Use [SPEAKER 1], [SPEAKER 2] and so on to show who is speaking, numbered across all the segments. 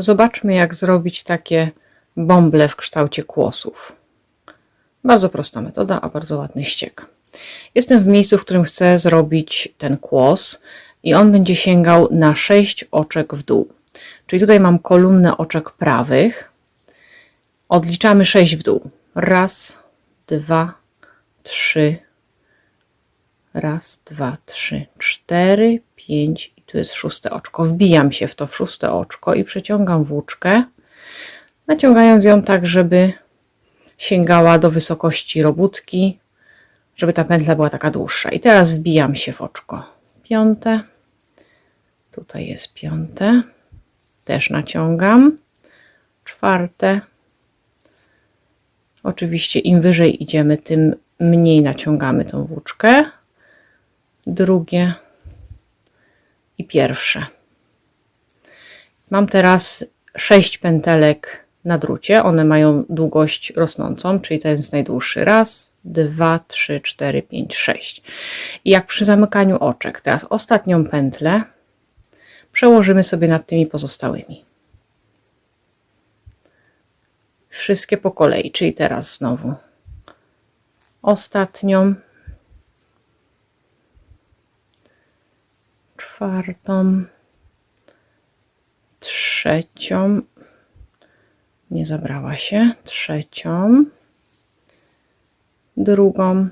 [SPEAKER 1] Zobaczmy, jak zrobić takie bąble w kształcie kłosów. Bardzo prosta metoda, a bardzo ładny ściek. Jestem w miejscu, w którym chcę zrobić ten kłos i on będzie sięgał na 6 oczek w dół. Czyli tutaj mam kolumnę oczek prawych. Odliczamy 6 w dół. Raz, dwa, trzy. Raz, dwa, trzy, cztery, pięć tu jest szóste oczko. Wbijam się w to w szóste oczko i przeciągam włóczkę, naciągając ją tak, żeby sięgała do wysokości robótki, żeby ta pętla była taka dłuższa. I teraz wbijam się w oczko piąte. Tutaj jest piąte. Też naciągam. Czwarte. Oczywiście im wyżej idziemy, tym mniej naciągamy tą włóczkę. Drugie i pierwsze. Mam teraz sześć pętelek na drucie. One mają długość rosnącą, czyli ten jest najdłuższy. Raz, dwa, trzy, cztery, pięć, sześć. I jak przy zamykaniu oczek, teraz ostatnią pętlę przełożymy sobie nad tymi pozostałymi. Wszystkie po kolei, czyli teraz znowu ostatnią, czwartą, trzecią, nie zabrała się, trzecią, drugą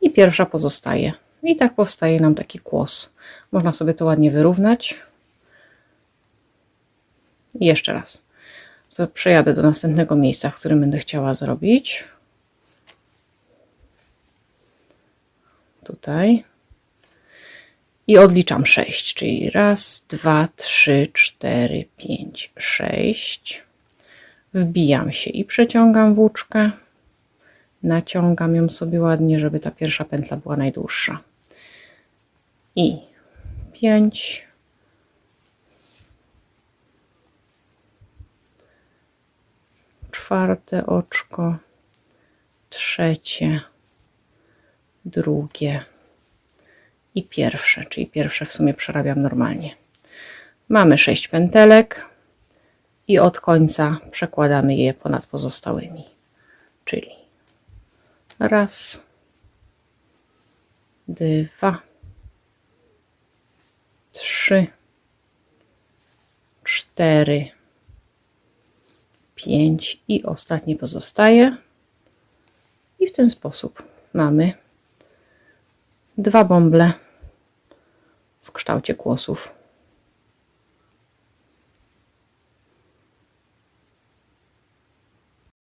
[SPEAKER 1] i pierwsza pozostaje. I tak powstaje nam taki kłos. Można sobie to ładnie wyrównać. I jeszcze raz. Przejadę do następnego miejsca, w którym będę chciała zrobić. Tutaj. I odliczam 6, czyli raz, dwa, trzy, cztery, pięć, sześć. Wbijam się i przeciągam włóczkę. Naciągam ją sobie ładnie, żeby ta pierwsza pętla była najdłuższa. I pięć. Czwarte oczko, trzecie, drugie i pierwsze, czyli pierwsze w sumie przerabiam normalnie. Mamy sześć pętelek i od końca przekładamy je ponad pozostałymi. Czyli raz, dwa, trzy, cztery, pięć i ostatnie pozostaje. I w ten sposób mamy dwa bąble w kształcie kłosów.